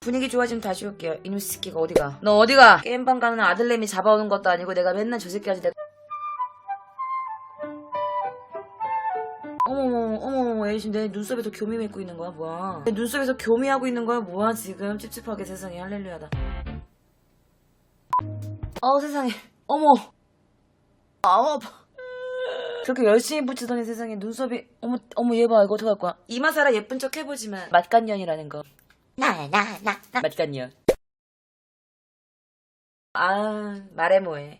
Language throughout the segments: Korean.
분위기 좋아지면 다시 올게요. 이놈 새끼가 어디가? 너 어디가? 게임방 가는 아들내미 잡아오는 것도 아니고 내가 맨날 저 새끼한테 내가 어머머 어머머 얘 지금 내 눈썹에서 교미 맺고 있는 거야 뭐야? 내 눈썹에서 교미하고 있는 거야 뭐야 지금 찝찝하게 세상에 할렐루야다. 어 세상에 어머 아우 아파. 그렇게 열심히 붙이더니 세상에 눈썹이 어머 어머 얘 봐 이거 어떡할 거야? 이마사라 예쁜 척 해보지만 맛간년이라는 거. 나 나나 맛간년. 아 말해 뭐해.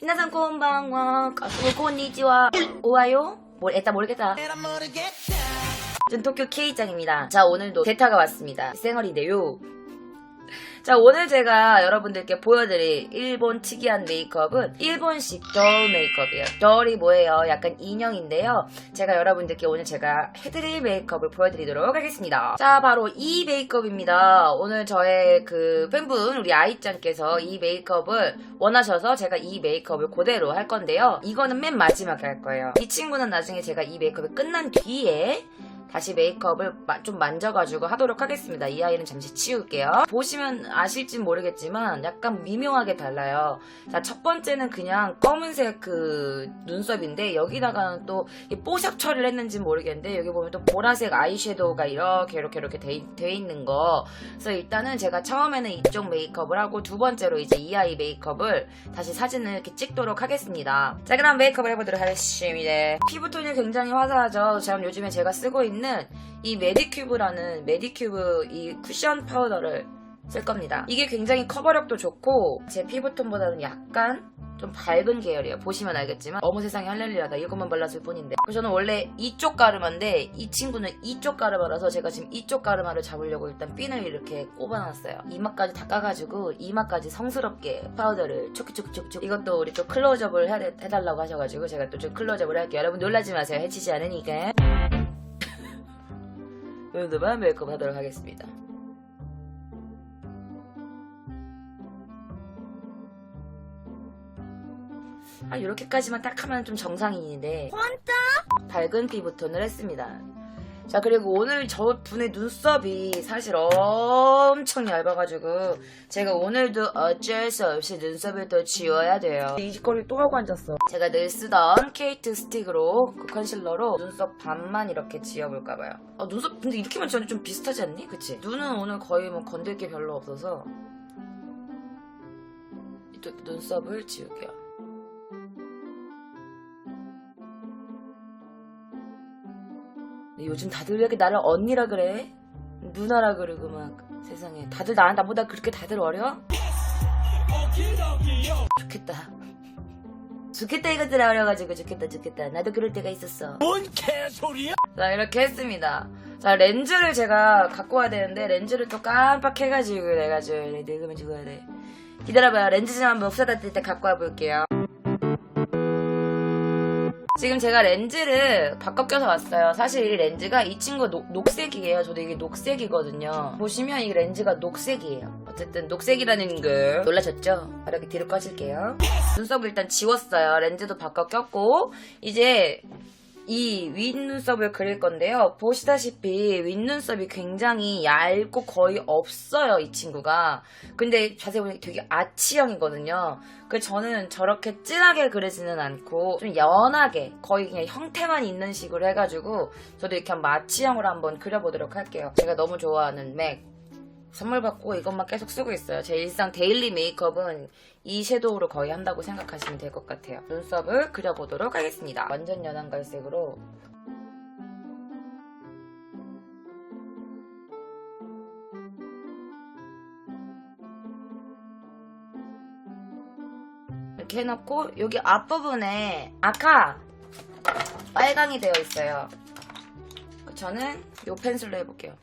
미나상 콘방와 고니지와 오하요? 뭐 일단 모르겠다. 전 도쿄 K장입니다. 자 오늘도 대타가 왔습니다. 쌩얼인데요. 자 오늘 제가 여러분들께 보여드릴 일본 특이한 메이크업은 일본식 덜 메이크업이에요. 덜이 뭐예요? 약간 인형인데요. 제가 여러분들께 오늘 제가 해드릴 메이크업을 보여드리도록 하겠습니다. 자 바로 이 메이크업입니다. 오늘 저의 그 팬분 우리 아이짱께서 이 메이크업을 원하셔서 제가 이 메이크업을 그대로 할 건데요. 이거는 맨 마지막에 할 거예요. 이 친구는 나중에 제가 이 메이크업이 끝난 뒤에 다시 메이크업을 마- 좀 만져가지고 하도록 하겠습니다. 이 아이는 잠시 치울게요. 보시면 아실진 모르겠지만 약간 미묘하게 달라요. 자, 첫 번째는 그냥 검은색 그 눈썹인데 여기다가는 또이 뽀샵 처리를 했는지 모르겠는데 여기 보면 또 보라색 아이섀도우가 이렇게 이렇게 이렇게 돼, 있- 돼 있는 거. 그래서 일단은 제가 처음에는 이쪽 메이크업을 하고 두 번째로 이제 이 아이 메이크업을 다시 사진을 이렇게 찍도록 하겠습니다. 자, 그럼 메이크업을 해보도록 하겠습니다. 피부톤이 굉장히 화사하죠. 제가 요즘에 제가 쓰고 있는 이 메디큐브라는 메디큐브 이 쿠션 파우더를 쓸 겁니다. 이게 굉장히 커버력도 좋고 제 피부톤보다는 약간 좀 밝은 계열이에요. 보시면 알겠지만 어머 세상에 할렐루야다 이것만 발랐을 뿐인데 그래서 저는 원래 이쪽 가르마인데 이 친구는 이쪽 가르마라서 제가 지금 이쪽 가르마를 잡으려고 일단 핀을 이렇게 꼽아놨어요. 이마까지 닦아가지고 이마까지 성스럽게 파우더를 촉촉촉촉 이것도 우리 또 클로즈업을 해, 해달라고 하셔가지고 제가 또 좀 클로즈업을 할게요. 여러분 놀라지 마세요. 해치지 않으니까 오늘도만 메이크업 하도록 하겠습니다. 아, 이렇게까지만 딱 하면 좀 정상인인데. 밝은 피부 톤을 했습니다. 자, 그리고 오늘 저 분의 눈썹이 사실 엄청 얇아가지고, 제가 오늘도 어쩔 수 없이 눈썹을 또 지워야 돼요. 이 짓거리 또 하고 앉았어. 제가 늘 쓰던 케이트 스틱으로, 그 컨실러로 눈썹 반만 이렇게 지워볼까봐요. 아, 눈썹, 근데 이렇게만 지워도 좀 비슷하지 않니? 그치? 눈은 오늘 거의 뭐 건들 게 별로 없어서, 이쪽 눈썹을 지울게요. 요즘 다들 왜 이렇게 나를 언니라 그래? 누나라 그러고 막 세상에 다들 나 나보다 그렇게 다들 어려? 좋겠다. 좋겠다 이것들아 어려가지고 좋겠다 좋겠다 나도 그럴 때가 있었어. 뭔 개소리야? 자 이렇게 했습니다. 자 렌즈를 제가 갖고 와야 되는데 렌즈를 또 깜빡해가지고 내가 저 늙으면 죽어야 돼. 기다려봐요. 렌즈 좀 한번 없어다 뜰때 갖고 와볼게요. 지금 제가 렌즈를 바꿔 껴서 왔어요. 사실 이 렌즈가 이 친구 녹, 녹색이에요. 저도 이게 녹색이거든요. 보시면 이 렌즈가 녹색이에요. 어쨌든 녹색이라는 걸 놀라셨죠? 이렇게 뒤로 꺼질게요. 눈썹을 일단 지웠어요. 렌즈도 바꿔 꼈고 이제 이 윗눈썹을 그릴 건데요. 보시다시피 윗눈썹이 굉장히 얇고 거의 없어요, 이 친구가. 근데 자세히 보면 되게 아치형이거든요. 그래서 저는 저렇게 진하게 그리지는 않고 좀 연하게 거의 그냥 형태만 있는 식으로 해가지고 저도 이렇게 한번 아치형으로 한번 그려보도록 할게요. 제가 너무 좋아하는 맥. 선물 받고 이것만 계속 쓰고 있어요. 제 일상 데일리 메이크업은 이 섀도우로 거의 한다고 생각하시면 될 것 같아요. 눈썹을 그려보도록 하겠습니다. 완전 연한 갈색으로 이렇게 해놓고 여기 앞부분에 아카 빨강이 되어 있어요. 저는 이 펜슬로 해볼게요.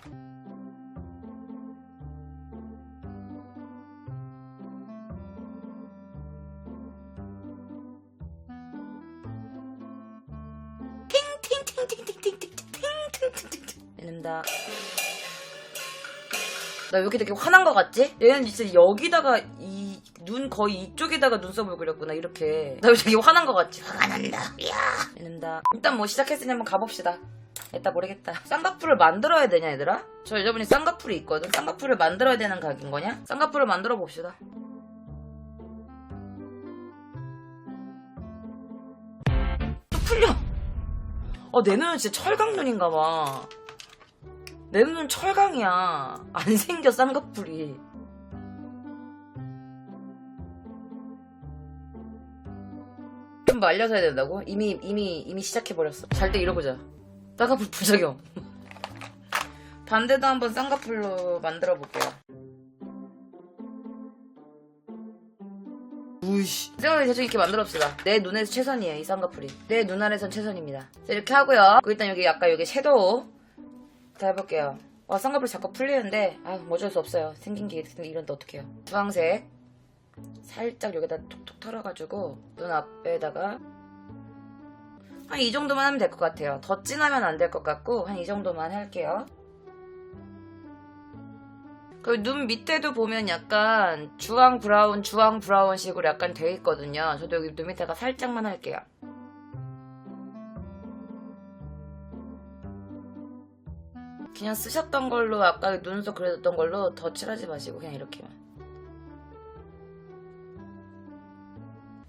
나왜 이렇게 되게 화난 거 같지? 얘는 진짜 여기다가 이 눈 거의 이쪽에다가 눈썹을 그렸구나 이렇게 나왜 되게 화난 거 같지? 화가 난다 야 이런다 일단 뭐 시작했으니 한번 가봅시다 일단 모르겠다 쌍꺼풀을 만들어야 되냐 얘들아? 저 여자분이 쌍꺼풀이 있거든 쌍꺼풀을 만들어야 되는 각인 거냐? 쌍꺼풀을 만들어 봅시다 또 풀려 어, 내 눈은 진짜 철강눈인가 봐. 내 눈은 철강이야. 안 생겨, 쌍꺼풀이. 좀 말려서 해야 된다고? 이미, 이미, 이미 시작해 버렸어. 잘 때 이러고자. 쌍꺼풀 부작용. 반대도 한번 쌍꺼풀로 만들어 볼게요. 우이씨. 생각에 대충 이렇게 만들어봅시다. 내 눈에서 최선이에요, 이 쌍꺼풀이. 내눈 아래선 최선입니다. 자, 이렇게 하고요. 그리고 일단 여기 약간 여기 섀도우. 다 해볼게요. 와, 쌍꺼풀이 자꾸 풀리는데, 아, 뭐 어쩔 수 없어요. 생긴 게 이런데 어떡해요. 주황색. 살짝 여기다 톡톡 털어가지고, 눈 앞에다가. 한 이 정도만 하면 될 것 같아요. 더 진하면 안 될 것 같고, 한 이 정도만 할게요. 그리고 눈 밑에도 보면 약간 주황 브라운 주황 브라운 식으로 약간 돼 있거든요. 저도 여기 눈 밑에가 살짝만 할게요. 그냥 쓰셨던 걸로 아까 눈썹 그려뒀던 걸로 더 칠하지 마시고 그냥 이렇게만.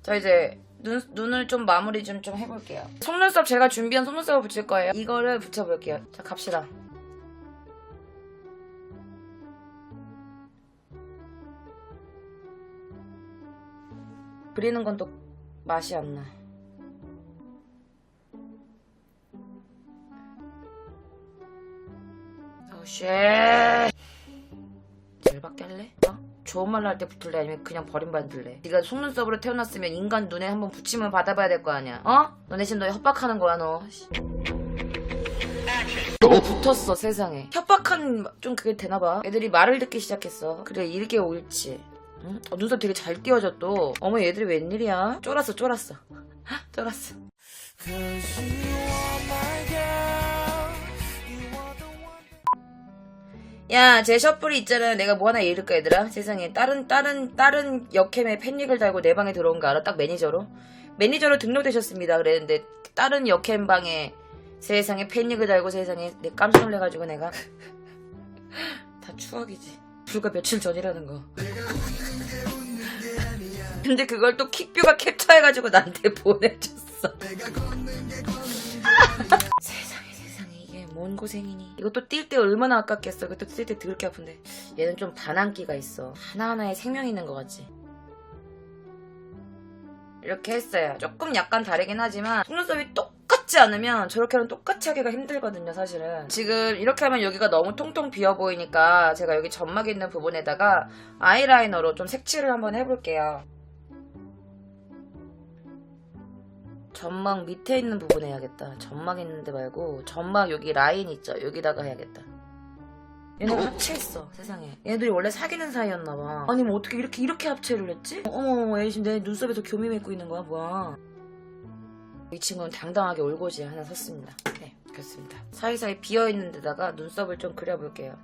자 이제 눈, 눈을 좀 마무리 좀, 좀 해볼게요. 속눈썹 제가 준비한 속눈썹을 붙일 거예요. 이거를 붙여볼게요. 자 갑시다. 그리는 건 또 맛이 안 나. 쉣. 절밖에 할래? 어? 좋은 말로 할 때 붙을래? 아니면 그냥 버림받을래? 네가 속눈썹으로 태어났으면 인간 눈에 한번 붙임을 받아봐야 될 거 아니야? 어? 너네 지금 너 협박하는 거야 너. 씨. 너 붙었어 세상에. 협박한 좀 그게 되나봐. 애들이 말을 듣기 시작했어. 그래 일개 옳지. 응? 어, 눈썹 되게 잘 띄워져 또. 어머 얘들이 웬일이야? 쫄았어 쫄았어. 쫄았어. 야, 제 셔플이 있잖아. 내가 뭐 하나 잃을까, 얘들아? 세상에. 다른, 다른, 다른 역캠에 팬닉을 달고 내 방에 들어온 거 알아? 딱 매니저로? 매니저로 등록되셨습니다. 그랬는데, 다른 역캠 방에 세상에 팬닉을 달고 세상에 내 깜짝 놀래가지고 내가. 다 추억이지. 불과 며칠 전이라는 거. 근데 그걸 또 킥뷰가 캡처해가지고 나한테 보내줬어. 이게 뭔 고생이니. 이것도 뛸 때 얼마나 아깝겠어. 이것도 뛸때 더럽게 아픈데. 얘는 좀 반항기가 있어. 하나하나에 생명이 있는 것 같지. 이렇게 했어요. 조금 약간 다르긴 하지만 속눈썹이 똑 같지 않으면 저렇게 하면 똑같이 하기가 힘들거든요, 사실은. 지금 이렇게 하면 여기가 너무 통통 비어 보이니까 제가 여기 점막 있는 부분에다가 아이라이너로 좀 색칠을 한번 해볼게요. 점막 밑에 있는 부분에 해야겠다. 점막 있는데 말고 점막 여기 라인 있죠? 여기다가 해야겠다. 얘네 합체했어 세상에 얘들이 원래 사귀는 사이였나봐 아니 뭐 어떻게 이렇게 이렇게 합체를 했지? 어머머머 얘 지금 내 눈썹에서 교미 맺고 있는 거야 뭐야 이 친구는 당당하게 올고지 하나 섰습니다 네 그렇습니다 사이사이 비어있는 데다가 눈썹을 좀 그려볼게요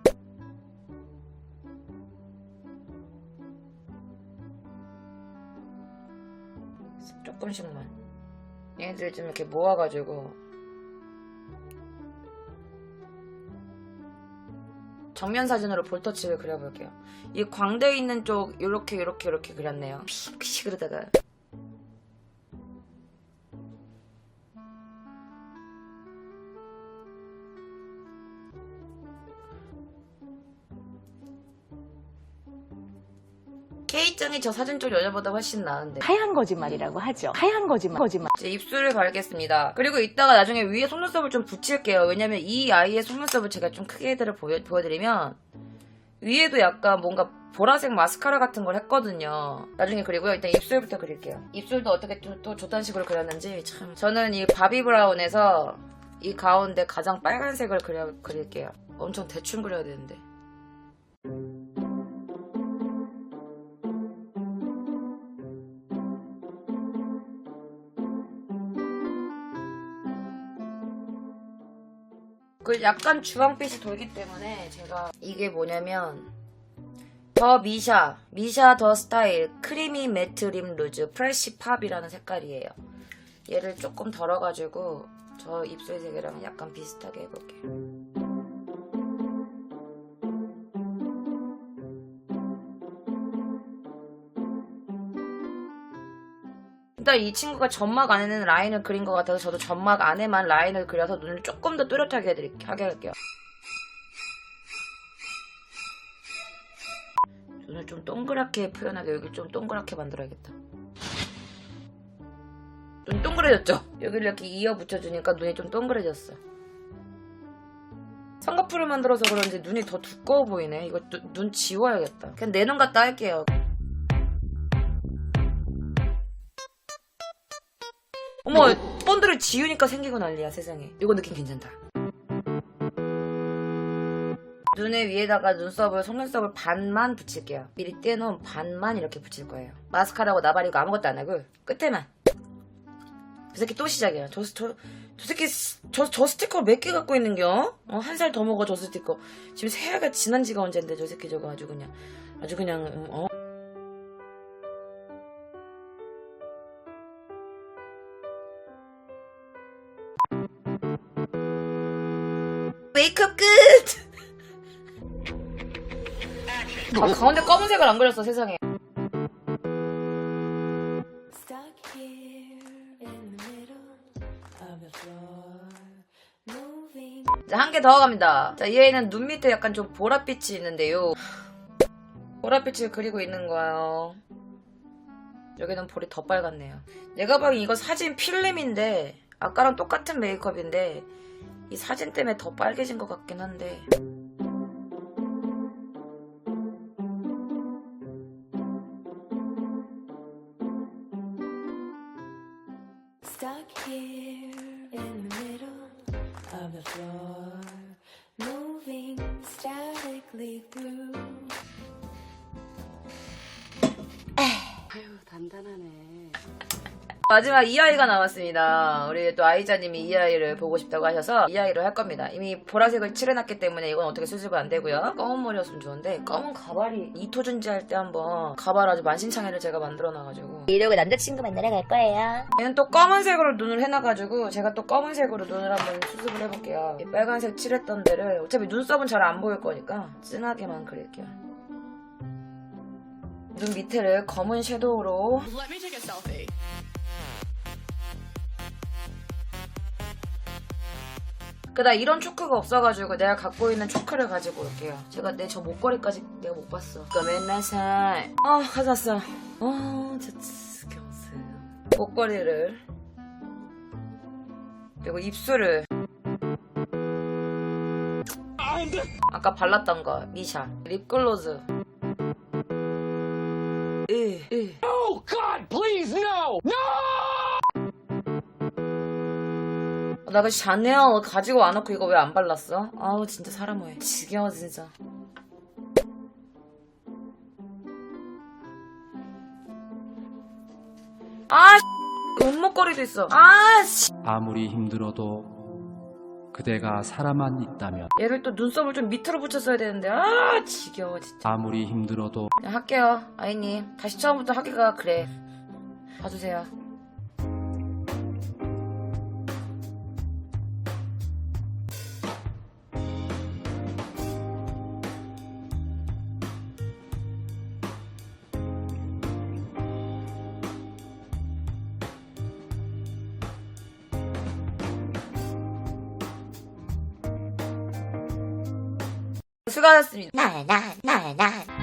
조금씩만 얘네들 좀 이렇게 모아가지고 정면 사진으로 볼터치를 그려볼게요. 이 광대 있는 쪽 이렇게 이렇게 이렇게 그렸네요. 피크시 그러다가 K짱이 저 사진 쪽 여자보다 훨씬 나은데. 하얀 거짓말이라고 하죠. 하얀 거짓말. 거짓말. 이제 입술을 바르겠습니다. 그리고 이따가 나중에 위에 속눈썹을 좀 붙일게요. 왜냐면 이 아이의 속눈썹을 제가 좀 크게 해드려 보여, 보여드리면 위에도 약간 뭔가 보라색 마스카라 같은 걸 했거든요. 나중에 그리고요. 일단 입술부터 그릴게요. 입술도 어떻게 또, 또 저딴 식으로 그렸는지 참. 저는 이 바비 브라운에서 이 가운데 가장 빨간색을 그려, 그릴게요. 엄청 대충 그려야 되는데. 그 약간 주황빛이 돌기 때문에 제가 이게 뭐냐면 더 미샤, 미샤 더 스타일, 크리미 매트 립 루즈, 프레시 팝이라는 색깔이에요. 얘를 조금 덜어가지고 저 입술 색이랑 약간 비슷하게 해볼게요. 일단 이 친구가 점막 안에는 라인을 그린 것 같아서 저도 점막 안에만 라인을 그려서 눈을 조금 더 또렷하게 해드릴게요. 하게 할게요. 눈을 좀 동그랗게 표현하게 여기 좀 동그랗게 만들어야겠다. 눈 동그래졌죠? 여기를 이렇게 이어 붙여주니까 눈이 좀 동그래졌어. 쌍꺼풀을 만들어서 그런지 눈이 더 두꺼워 보이네. 이거 눈, 눈 지워야겠다. 그냥 내 눈 같다 할게요. 어머, 본드를 지우니까 생기고 난리야, 세상에. 이거 느낌 괜찮다. 눈에 위에다가 눈썹을, 속눈썹을 반만 붙일게요. 미리 떼놓은 반만 이렇게 붙일 거예요. 마스카라고 나발이고 아무것도 안 하고, 끝에만. 저 새끼 또 시작이야. 저, 저, 저 새끼, 스- 저, 저 스티커 몇 개 갖고 있는겨? 어, 한 살 더 먹어, 저 스티커. 지금 새해가 지난 지가 언젠데, 저 새끼 저거 아주 그냥. 아주 그냥, 어? 메이크업 끝! 아, 가운데 검은색을 안 그렸어, 세상에. Stuck here in the middle of the floor, moving. 자, 한 개 더 갑니다. 자, 얘는 눈 밑에 약간 좀 보랏빛이 있는데요. 보랏빛을 그리고 있는 거예요. 여기는 볼이 더 빨갛네요. 내가 보기엔 이거 사진 필름인데, 아까랑 똑같은 메이크업인데, 이 사진 때문에 더 빨개진 것 같긴 한데. 아유 단단하네. 마지막 이 아이가 나왔습니다. 우리 또 아이자님이 이 아이를 보고 싶다고 하셔서 이 아이로 할 겁니다. 이미 보라색을 칠해놨기 때문에 이건 어떻게 수습은 안 되고요. 검은 머리였으면 좋은데 검은 가발이 이토준지 할 때 한번 가발 아주 만신창이를 제가 만들어놔가지고 이러고 남자친구 만나러 갈 거예요. 얘는 또 검은색으로 눈을 해놔가지고 제가 또 검은색으로 눈을 한번 수습을 해볼게요. 이 빨간색 칠했던 데를 어차피 눈썹은 잘 안 보일 거니까 진하게만 그릴게요. 눈 밑에를 검은 섀도우로 그다 이런 초크가 없어가지고 내가 갖고 있는 초크를 가지고 올게요. 제가 내 저 목걸이까지 내가 못 봤어. 그 맨날 살. 아 가져왔어. 아 진짜 겨우세요. 목걸이를 그리고 입술을 아까 발랐던 거 미샤 립글로즈. 으, 으. Oh God, please no! No! 나 그 샤넬 가지고 와놓고 이거 왜 안 발랐어? 아우 진짜 사람 뭐해. 지겨워 진짜. 아 옷목걸이도 있어. 아 씨. 아무리 힘들어도 그대가 살아만 있다면 얘를 또 눈썹을 좀 밑으로 붙였어야 되는데. 아 지겨워 진짜. 아무리 힘들어도 그냥 할게요 아이님. 다시 처음부터 하기가 그래. 봐주세요 수고하셨습니다. 나나나나